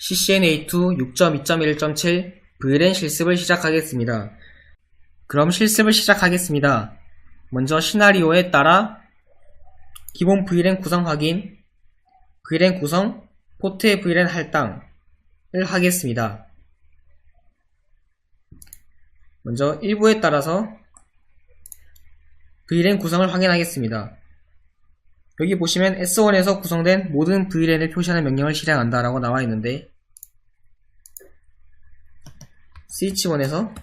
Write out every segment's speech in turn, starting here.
CCNA2 6.2.1.7 VLN 실습을 시작하겠습니다. 그럼 실습을 시작하겠습니다. 먼저 시나리오에 따라 기본 VLN 구성 확인, VLN 구성, 포트의 VLN 할당을 하겠습니다. 먼저 1부에 따라서 VLN 구성을 확인하겠습니다. 여기 보시면 S1에서 구성된 모든 VLAN을 표시하는 명령을 실행한다 라고 나와 있는데 스위치1에서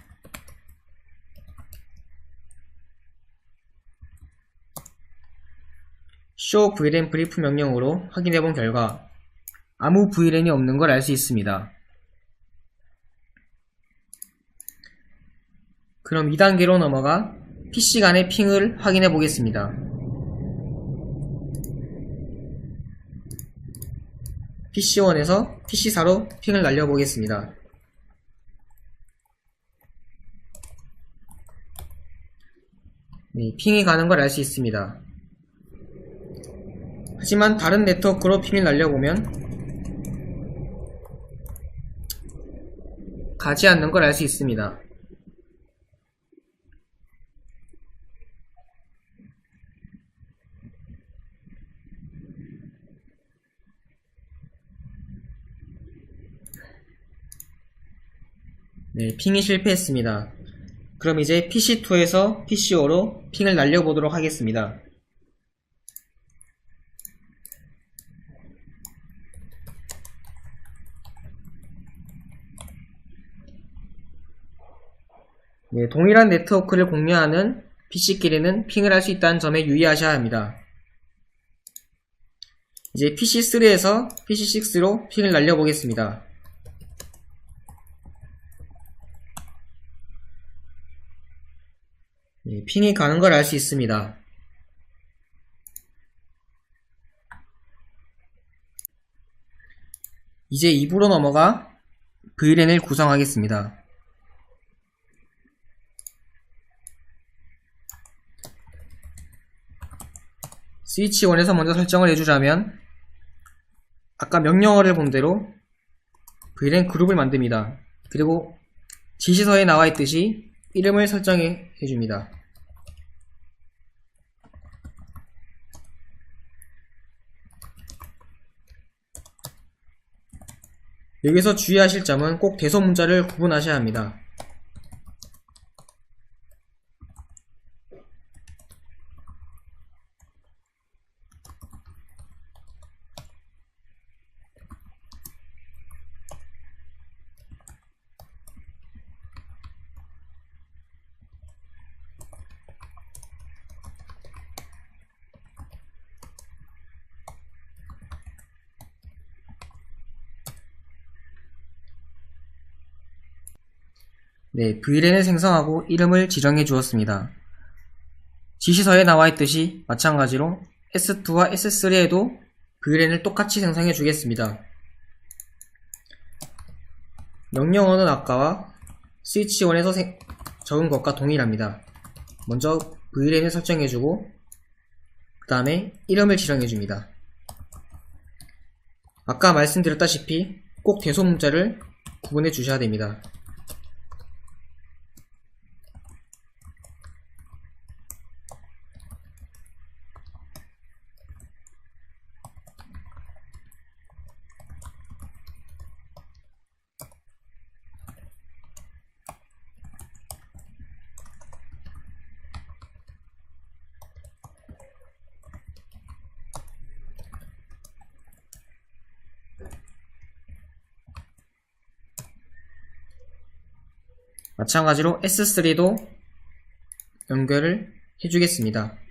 show VLAN brief 명령으로 확인해 본 결과 아무 VLAN이 없는 걸 알 수 있습니다. 그럼 2단계로 넘어가 PC 간의 핑을 확인해 보겠습니다. PC1에서 PC4로 핑을 날려보겠습니다. 네, 핑이 가는 걸 알 수 있습니다. 하지만 다른 네트워크로 핑을 날려보면 가지 않는 걸 알 수 있습니다. 네, 핑이 실패했습니다. 그럼 이제 PC2에서 PC5로 핑을 날려보도록 하겠습니다. 네, 동일한 네트워크를 공유하는 PC끼리는 핑을 할 수 있다는 점에 유의하셔야 합니다. 이제 PC3에서 PC6로 핑을 날려보겠습니다. 핑이 가는 걸 알 수 있습니다. 이제 2부로 넘어가 VLAN을 구성하겠습니다. 스위치 1에서 먼저 설정을 해주자면 아까 명령어를 본 대로 VLAN 그룹을 만듭니다. 그리고 지시서에 나와 있듯이 이름을 설정해 줍니다. 여기서 주의하실 점은 꼭 대소 문자를 구분하셔야 합니다. 네, VLAN을 생성하고 이름을 지정해 주었습니다. 지시서에 나와 있듯이 마찬가지로 S2와 S3에도 VLAN을 똑같이 생성해 주겠습니다. 명령어는 아까와 스위치1에서 적은 것과 동일합니다. 먼저 VLAN을 설정해 주고 그 다음에 이름을 지정해 줍니다. 아까 말씀드렸다시피 꼭 대소 문자를 구분해 주셔야 됩니다. 마찬가지로 S3도 연결을 해주겠습니다.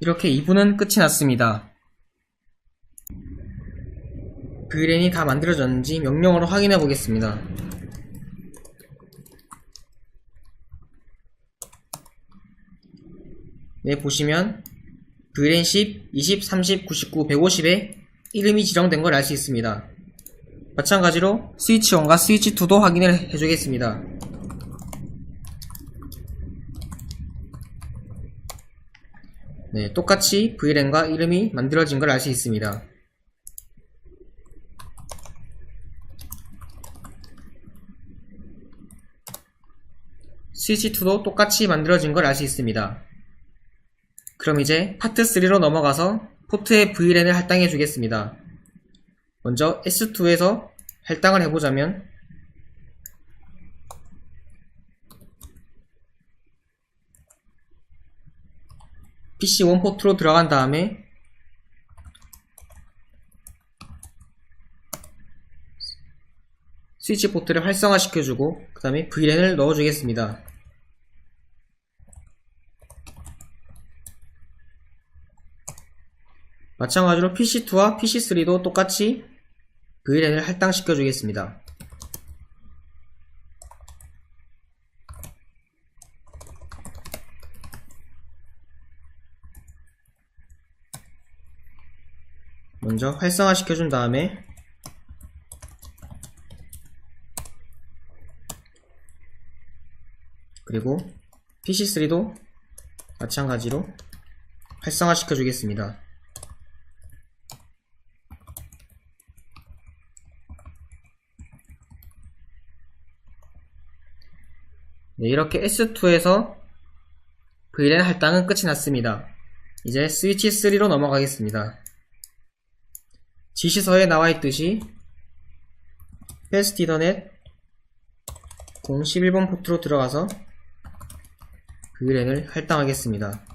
이렇게 2부는 끝이 났습니다. VLAN이 다 만들어졌는지 명령어로 확인해 보겠습니다. 네, 보시면 VLAN 10, 20, 30, 99, 150에 이름이 지정된 걸 알 수 있습니다. 마찬가지로 스위치 1과 스위치 2도 확인을 해주겠습니다. 네, 똑같이 VLAN과 이름이 만들어진 걸 알 수 있습니다. 스위치2도 똑같이 만들어진 걸 알 수 있습니다. 그럼 이제 파트 3로 넘어가서 포트의 VLAN을 할당해 주겠습니다. 먼저 S2에서 할당을 해보자면 PC1 포트로 들어간 다음에 스위치 포트를 활성화시켜주고 그 다음에 VLAN을 넣어주겠습니다. 마찬가지로 PC2와 PC3도 똑같이 VLAN을 할당시켜 주겠습니다. 먼저 활성화 시켜준 다음에 그리고 PC3도 마찬가지로 활성화 시켜 주겠습니다. 네, 이렇게 S2에서 VLAN 할당은 끝이 났습니다. 이제 스위치 3로 넘어가겠습니다. 지시서에 나와 있듯이 패스티더넷 011번 포트로 들어가서 VLAN을 할당하겠습니다.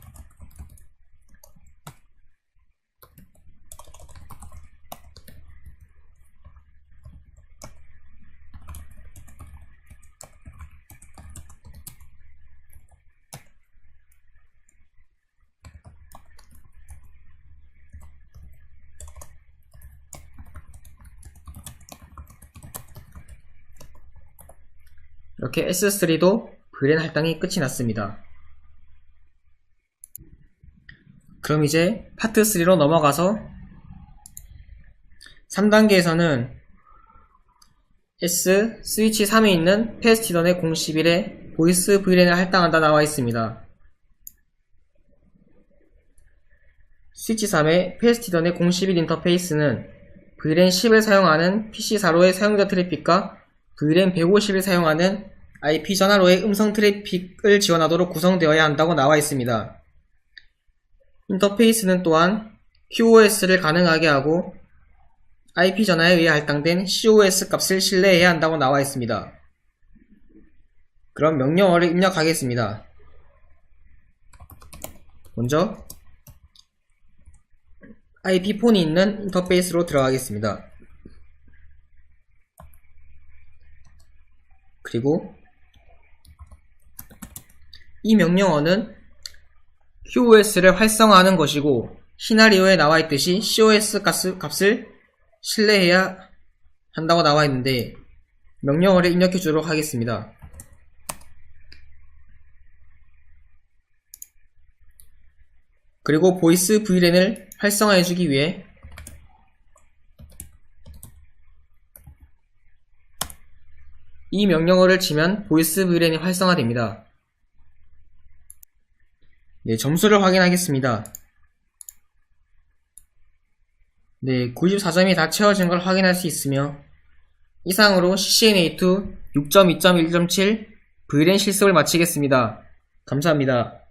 이렇게 S3도 VLAN 할당이 끝이 났습니다. 그럼 이제 파트 3로 넘어가서 3단계에서는 S 스위치 3에 있는 패스티던의 011에 보이스 VLAN을 할당한다 나와 있습니다. 스위치 3의 패스티던의 011 인터페이스는 VLAN 10을 사용하는 PC4로의 사용자 트래픽과 VLAN 150을 사용하는 IP 전화로의 음성 트래픽을 지원하도록 구성되어야 한다고 나와 있습니다. 인터페이스는 또한 QoS를 가능하게 하고 IP 전화에 의해 할당된 COS 값을 신뢰해야 한다고 나와 있습니다. 그럼 명령어를 입력하겠습니다. 먼저 IP 폰이 있는 인터페이스로 들어가겠습니다. 그리고 이 명령어는 QoS를 활성화하는 것이고 시나리오에 나와 있듯이 COS 값을 신뢰해야 한다고 나와 있는데 명령어를 입력해 주도록 하겠습니다. 그리고 보이스 VLAN을 활성화해 주기 위해 이 명령어를 치면 보이스 VLAN이 활성화됩니다. 네, 점수를 확인하겠습니다. 네, 94점이 다 채워진 걸 확인할 수 있으며 이상으로 CCNA2 6.2.1.7 VLAN 실습을 마치겠습니다. 감사합니다.